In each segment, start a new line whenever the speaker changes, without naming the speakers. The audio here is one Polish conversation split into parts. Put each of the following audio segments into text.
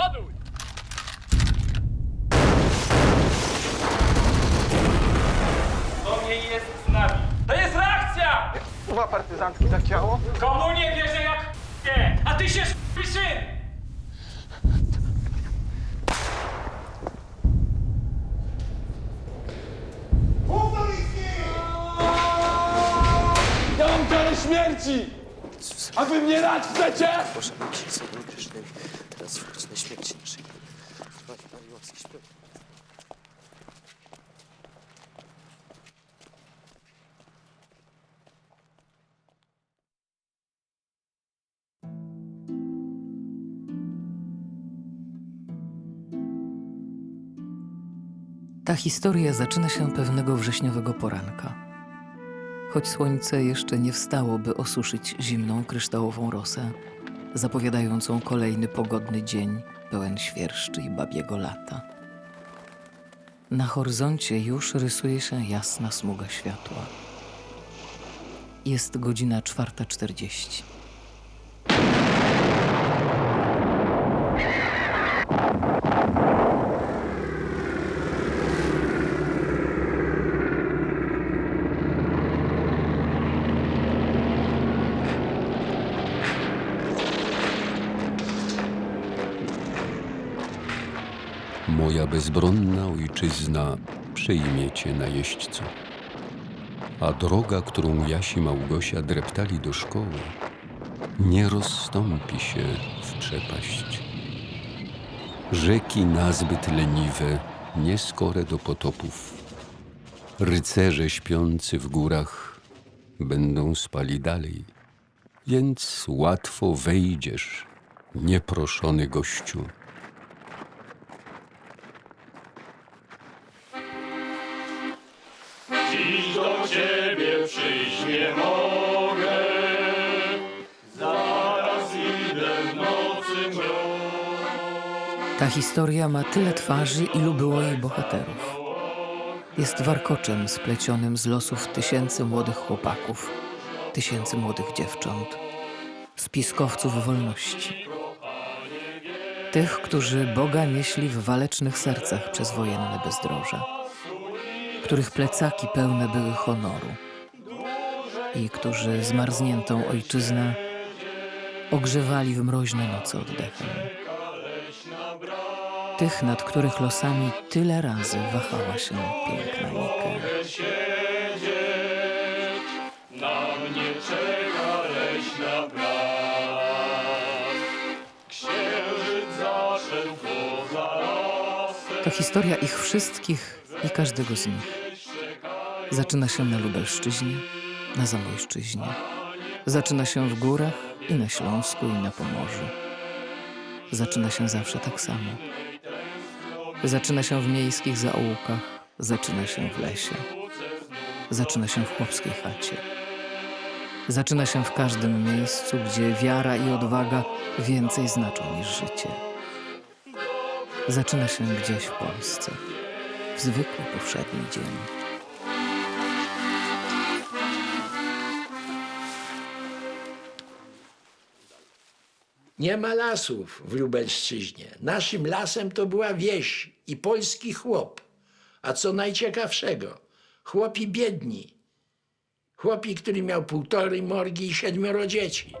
Ładuj! To nie jest z nami. To jest reakcja!
Słowa partyzantki tak działo?
Komu nie wierzę jak nie! A ty się syn!
Ja mam karę śmierci! A wy mnie rać chcecie?
Ci synu grzesznymi, teraz w godzinę śmierci naszej. Łaski, śpiew.
Ta historia zaczyna się pewnego wrześniowego poranka. Choć słońce jeszcze nie wstało, by osuszyć zimną kryształową rosę, zapowiadającą kolejny pogodny dzień pełen świerszczy i babiego lata. Na horyzoncie już rysuje się jasna smuga światła. Jest godzina 4.40.
Moja bezbronna ojczyzna przyjmie cię na jeźdźcu. A droga, którą Jasi Małgosia dreptali do szkoły, nie rozstąpi się w przepaść. Rzeki nazbyt leniwe, nieskore do potopów. Rycerze śpiący w górach będą spali dalej, więc łatwo wejdziesz, nieproszony gościu.
Nie mogę. Zaraz idę w nocy mrok.
Ta historia ma tyle twarzy, ilu było jej bohaterów. Jest warkoczem splecionym z losów tysięcy młodych chłopaków, tysięcy młodych dziewcząt, spiskowców wolności. Tych, którzy Boga nieśli w walecznych sercach przez wojenne bezdroża, których plecaki pełne były honoru i którzy zmarzniętą ojczyznę ogrzewali w mroźne nocy oddechem tych, nad których losami tyle razy wahała się piękna Nike.
Na mnie czeka leśna. Księżyc zaszedł poza.
To historia ich wszystkich i każdego z nich. Zaczyna się na Lubelszczyźnie, na Zamojszczyźnie. Zaczyna się w górach i na Śląsku i na Pomorzu. Zaczyna się zawsze tak samo. Zaczyna się w miejskich zaułkach, zaczyna się w lesie. Zaczyna się w chłopskiej chacie. Zaczyna się w każdym miejscu, gdzie wiara i odwaga więcej znaczą niż życie. Zaczyna się gdzieś w Polsce, w zwykły powszedni dzień.
Nie ma lasów w Lubelszczyźnie. Naszym lasem to była wieś i polski chłop. A co najciekawszego, chłopi biedni. Chłopi, który miał półtorej morgi i siedmioro dzieci.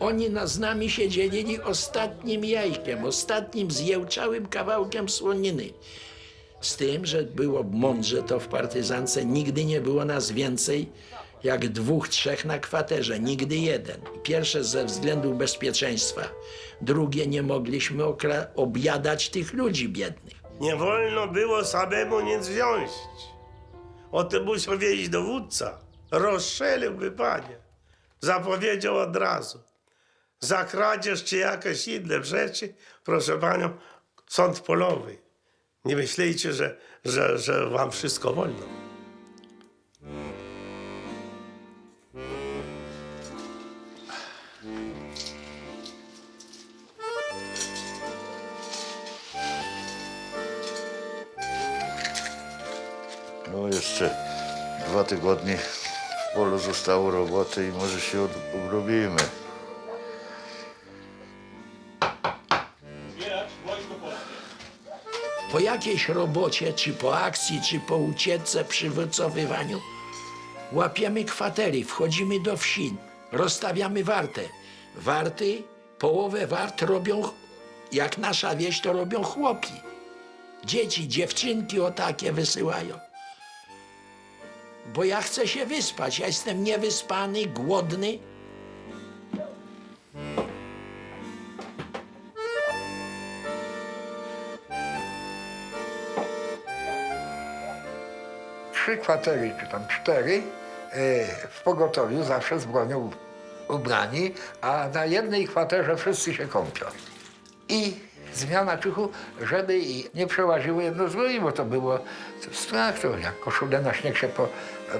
Oni na, z nami się dzielili ostatnim jajkiem, ostatnim zjełczałym kawałkiem słoniny. Z tym, że było mądrze to w partyzance, nigdy nie było nas więcej jak dwóch, trzech na kwaterze, nigdy jeden. Pierwsze ze względu bezpieczeństwa, drugie nie mogliśmy objadać tych ludzi biednych.
Nie wolno było samemu nic wziąć. O tym musiał wiedzieć dowódca. Rozstrzeliłby panie. Zapowiedział od razu. Za kradzież czy jakieś inne rzeczy, proszę panią, sąd polowy. Nie myślejcie, że, że, że wam wszystko wolno.
No jeszcze dwa tygodnie w polu zostało roboty i może się od- obrobimy.
Zbierać.
Po jakiejś robocie, czy po akcji, czy po ucieczce przy wycofywaniu, łapiemy kwatery, wchodzimy do wsi, rozstawiamy wartę. Warty, połowę wart robią, jak nasza wieś, to robią chłopi. Dzieci, dziewczynki o takie wysyłają. Bo ja chcę się wyspać, ja jestem niewyspany, głodny.
Trzy kwatery, czy tam cztery, e, w pogotowiu zawsze z bronią ubrani, a na jednej kwaterze wszyscy się kąpią. I zmiana czychu, żeby nie przełaziły jedno z drugim, bo to było strach, to jak koszulę na śnieg się po,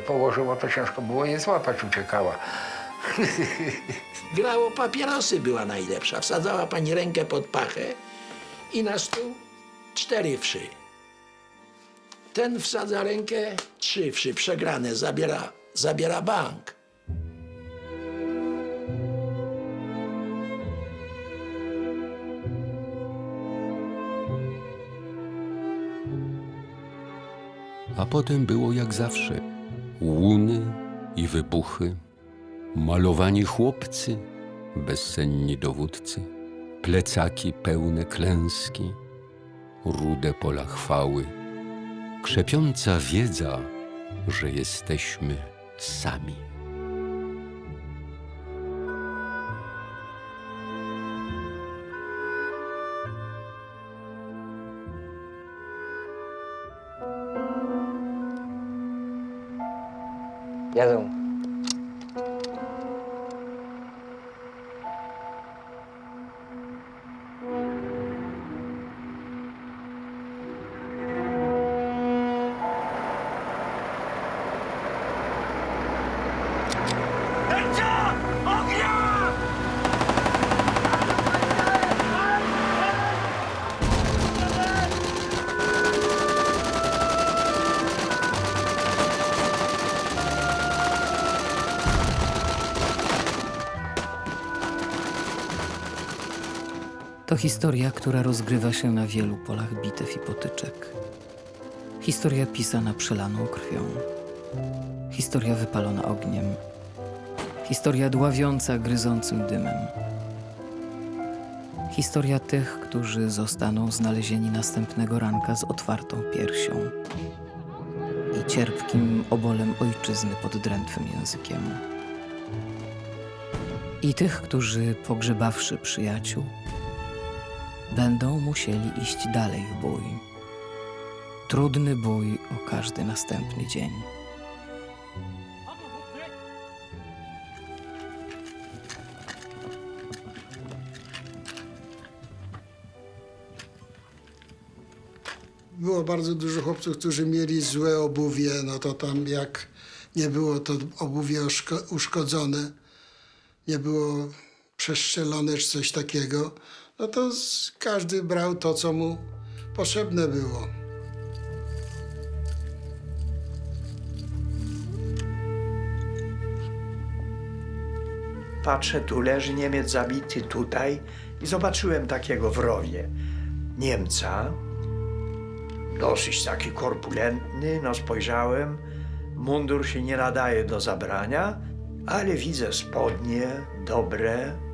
położyło, to ciężko było je złapać, uciekała.
Grało papierosy była najlepsza. Wsadzała pani rękę pod pachę i na stół cztery wszy. Ten wsadza rękę, trzy wszy przegrane, zabiera, zabiera bank.
A potem było jak zawsze. Łuny i wybuchy, malowani chłopcy, bezsenni dowódcy, plecaki pełne klęski, rude pola chwały, krzepiąca wiedza, że jesteśmy sami.
Jadą.
To historia, która rozgrywa się na wielu polach bitew i potyczek. Historia pisana przelaną krwią. Historia wypalona ogniem. Historia dławiąca gryzącym dymem. Historia tych, którzy zostaną znalezieni następnego ranka z otwartą piersią i cierpkim obolem ojczyzny pod drętwym językiem. I tych, którzy pogrzebawszy przyjaciół, będą musieli iść dalej w bój. Trudny bój o każdy następny dzień.
Było bardzo dużo chłopców, którzy mieli złe obuwie, no to tam jak nie było to obuwie uszko- uszkodzone, nie było przeszczelone czy coś takiego, no to każdy brał to, co mu potrzebne było.
Patrzę, tu leży Niemiec zabity tutaj i zobaczyłem takiego w. Niemca, dosyć taki korpulentny, no spojrzałem, mundur się nie nadaje do zabrania, ale widzę spodnie dobre,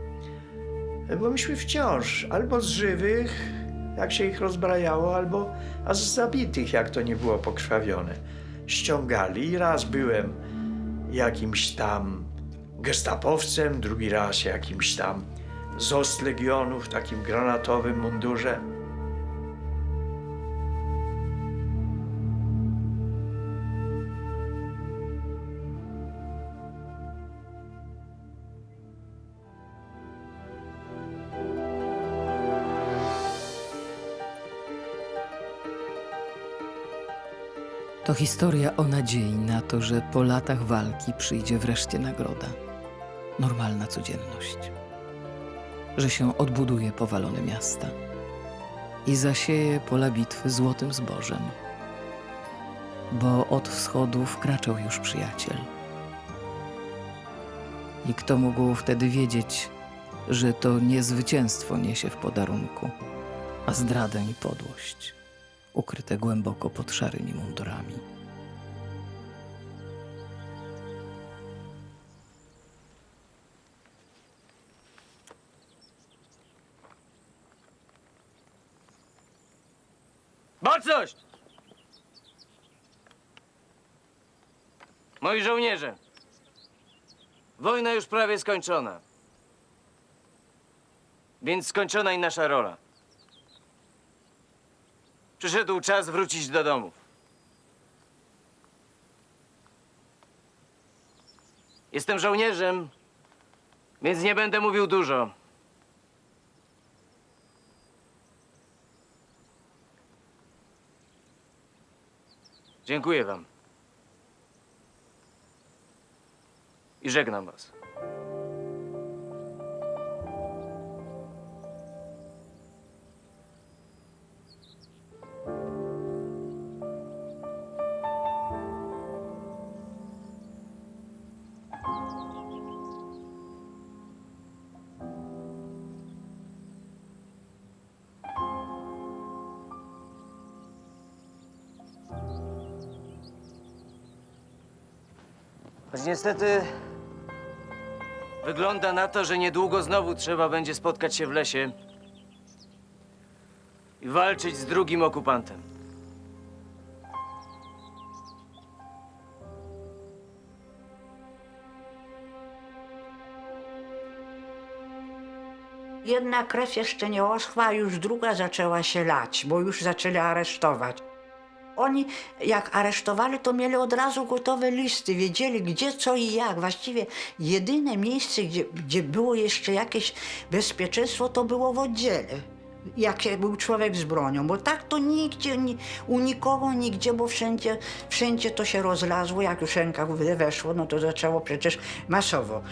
bo myśmy wciąż albo z żywych, jak się ich rozbrajało, albo a z zabitych, jak to nie było pokrwawione. Ściągali i raz byłem jakimś tam gestapowcem, drugi raz jakimś tam z Ostlegionów w takim granatowym mundurze.
To historia o nadziei na to, że po latach walki przyjdzie wreszcie nagroda. Normalna codzienność. Że się odbuduje powalone miasta i zasieje pola bitwy złotym zbożem. bo od wschodu wkraczał już przyjaciel. I kto mógł wtedy wiedzieć, że to nie zwycięstwo niesie w podarunku, a zdradę i podłość, ukryte głęboko pod szarymi mundurami.
Baczność! Moi żołnierze, wojna już prawie skończona. Więc skończona i nasza rola. Przyszedł czas wrócić do domów. Jestem żołnierzem, więc nie będę mówił dużo. Dziękuję wam. I żegnam was. Choć niestety wygląda na to, że niedługo znowu trzeba będzie spotkać się w lesie i walczyć z drugim okupantem.
Jedna krew jeszcze nie oschła, a już druga zaczęła się lać, bo już zaczęli aresztować. Oni jak aresztowali, to mieli od razu gotowe listy, wiedzieli gdzie, co i jak. Właściwie jedyne miejsce, gdzie, gdzie było jeszcze jakieś bezpieczeństwo, to było w oddziale. Jak był człowiek z bronią, bo tak to nigdzie, ni, u nikogo, nigdzie, bo wszędzie, wszędzie to się rozlazło. Jak już ręka weszło, no to zaczęło przecież masowo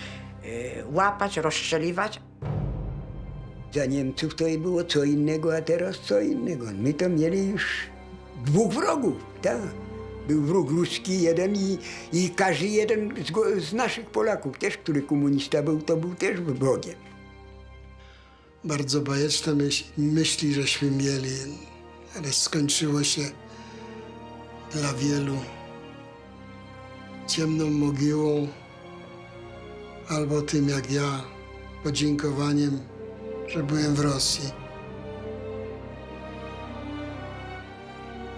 y, łapać, rozstrzeliwać.
Za Niemców to i było co innego, a teraz co innego. My to mieli już dwóch wrogów, tak. Był wróg ruski jeden i, i każdy jeden z, z naszych Polaków też, który komunista był, to był też wrogiem.
Bardzo bajeczne myśl, myśli żeśmy mieli, ale skończyło się dla wielu ciemną mogiłą albo tym jak ja, podziękowaniem, że byłem w Rosji.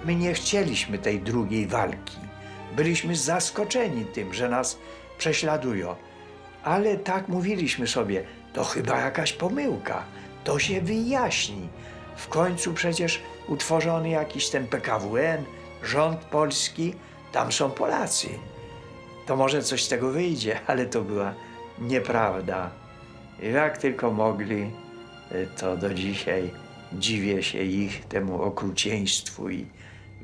My nie chcieliśmy tej drugiej walki. Byliśmy zaskoczeni tym, że nas prześladują. Ale tak mówiliśmy sobie, to chyba jakaś pomyłka, to się wyjaśni. W końcu przecież utworzony jakiś ten PKWN, rząd polski, tam są Polacy. To może coś z tego wyjdzie, ale to była nieprawda. Jak tylko mogli, to do dzisiaj dziwię się ich temu okrucieństwu i,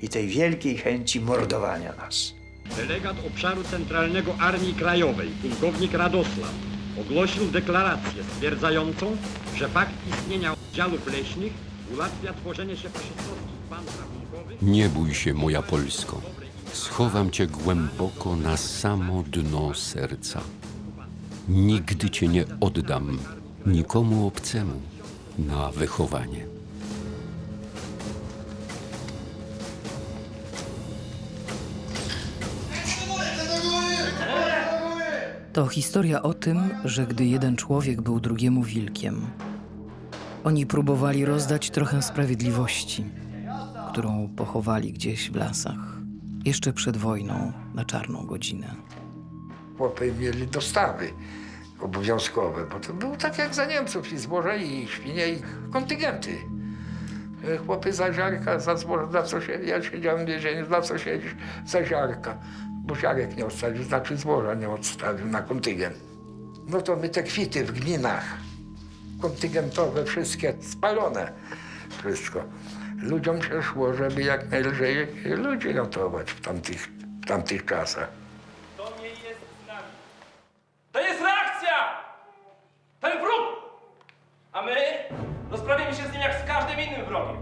i tej wielkiej chęci mordowania nas.
Delegat obszaru centralnego Armii Krajowej, pułkownik Radosław, ogłosił deklarację stwierdzającą, że fakt istnienia oddziałów leśnych ułatwia tworzenie się faszystowskich band rabunkowych
Nie bój się, moja Polsko. Schowam cię głęboko na samo dno serca. Nigdy cię nie oddam nikomu obcemu na wychowanie.
To historia o tym, że gdy jeden człowiek był drugiemu wilkiem, oni próbowali rozdać trochę sprawiedliwości, którą pochowali gdzieś w lasach, jeszcze przed wojną na czarną godzinę.
Chłopy mieli dostawy obowiązkowe, bo to było tak jak za Niemców i zboże, i świnie, i kontyngenty. E, Chłopy za ziarka, za zboże, za co się, ja siedziałem w więzieniu, za co siedzisz? Za ziarka. Bo ziarek nie odstawił, znaczy zboża nie odstawił na kontyngent. No to my te kwity w gminach, kontyngentowe, wszystkie spalone, wszystko. Ludziom się szło, żeby jak najlżej ludzi ratować w tamtych, w tamtych czasach.
To nie jest z nami. To jest reakcja! Ten wróg! A my rozprawimy się z nim jak z każdym innym wrogiem.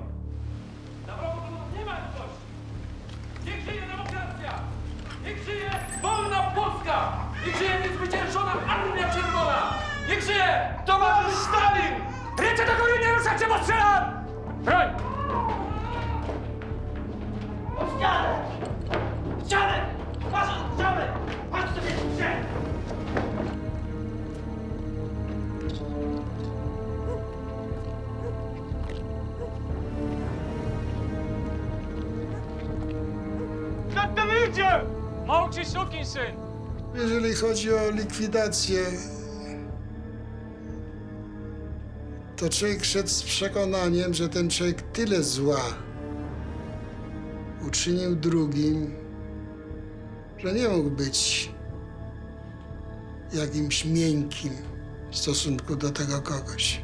Na wrogu nie ma litości. Niech żyje Niech
żyje wolna Polska!
Niech żyje niezwyciężona Armia Czerwona! Niech żyje towarzysz Stalin! Ręce do góry, nie ruszajcie, bo strzelam! Broń! O ścianę! W ścianę! Masz! Patrz sobie w ścianę!
Małczy syn.
Jeżeli chodzi o likwidację, to człowiek szedł z przekonaniem, że ten człowiek tyle zła uczynił drugim, że nie mógł być jakimś miękkim w stosunku do tego kogoś.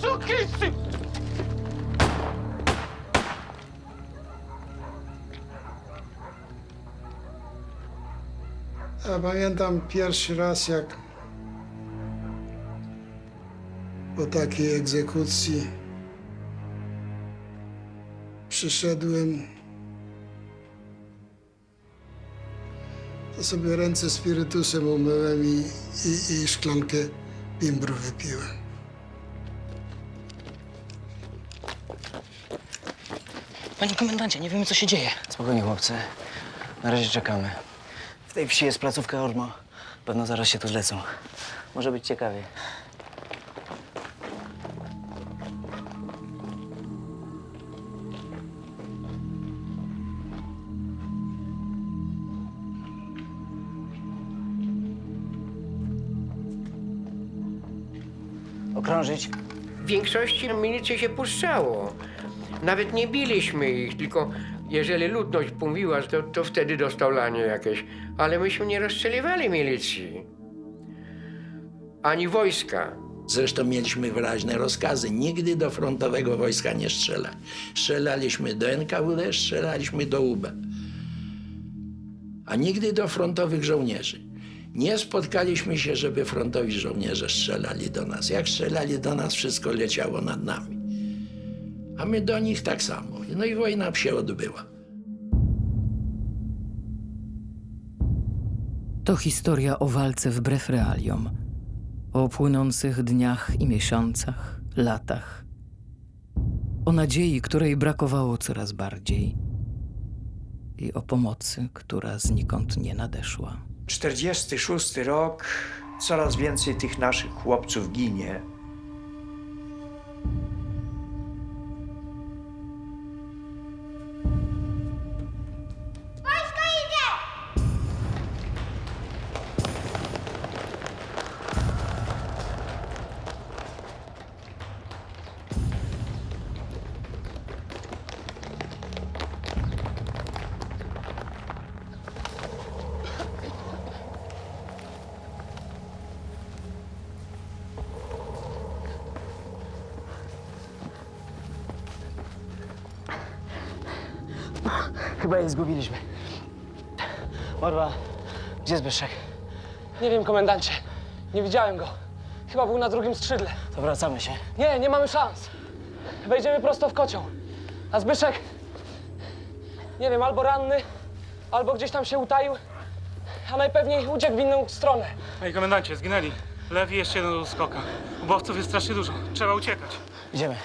Sukisy!
Ja pamiętam pierwszy raz, jak po takiej egzekucji przyszedłem, to sobie ręce spirytusem umyłem i, i, i szklankę bimbru wypiłem.
Panie komendancie, nie wiemy co się dzieje. Spokojnie, chłopcy. Na razie czekamy. W tej wsi jest placówka Ormo. Pewno zaraz się tu zlecą. Może być ciekawie. Okrążyć.
W większości milicję się puszczało. Nawet nie biliśmy ich, tylko jeżeli ludność mówiła, to, to wtedy dostał lanie jakieś. Ale myśmy nie rozstrzeliwali milicji. Ani wojska.
Zresztą mieliśmy wyraźne rozkazy, nigdy do frontowego wojska nie strzelać. Strzelaliśmy do NKWD, strzelaliśmy do UB. A nigdy do frontowych żołnierzy. Nie spotkaliśmy się, żeby frontowi żołnierze strzelali do nas. Jak strzelali do nas, wszystko leciało nad nami. A my do nich tak samo. No i wojna się odbyła.
To historia o walce wbrew realiom, o płynących dniach i miesiącach, latach, o nadziei, której brakowało coraz bardziej i o pomocy, która znikąd nie nadeszła.
46 rok, coraz więcej tych naszych chłopców ginie.
Chyba je zgubiliśmy. Morwa, gdzie Zbyszek?
Nie wiem, komendancie. Nie widziałem go. Chyba był na drugim skrzydle.
To wracamy się.
Nie, nie mamy szans. Wejdziemy prosto w kocioł. A Zbyszek, nie wiem, albo ranny, albo gdzieś tam się utaił, a najpewniej uciekł w inną stronę.
Panie komendancie, zginęli. Lew i jeszcze jeden do skoka. Ubowców jest strasznie dużo. Trzeba uciekać.
Idziemy.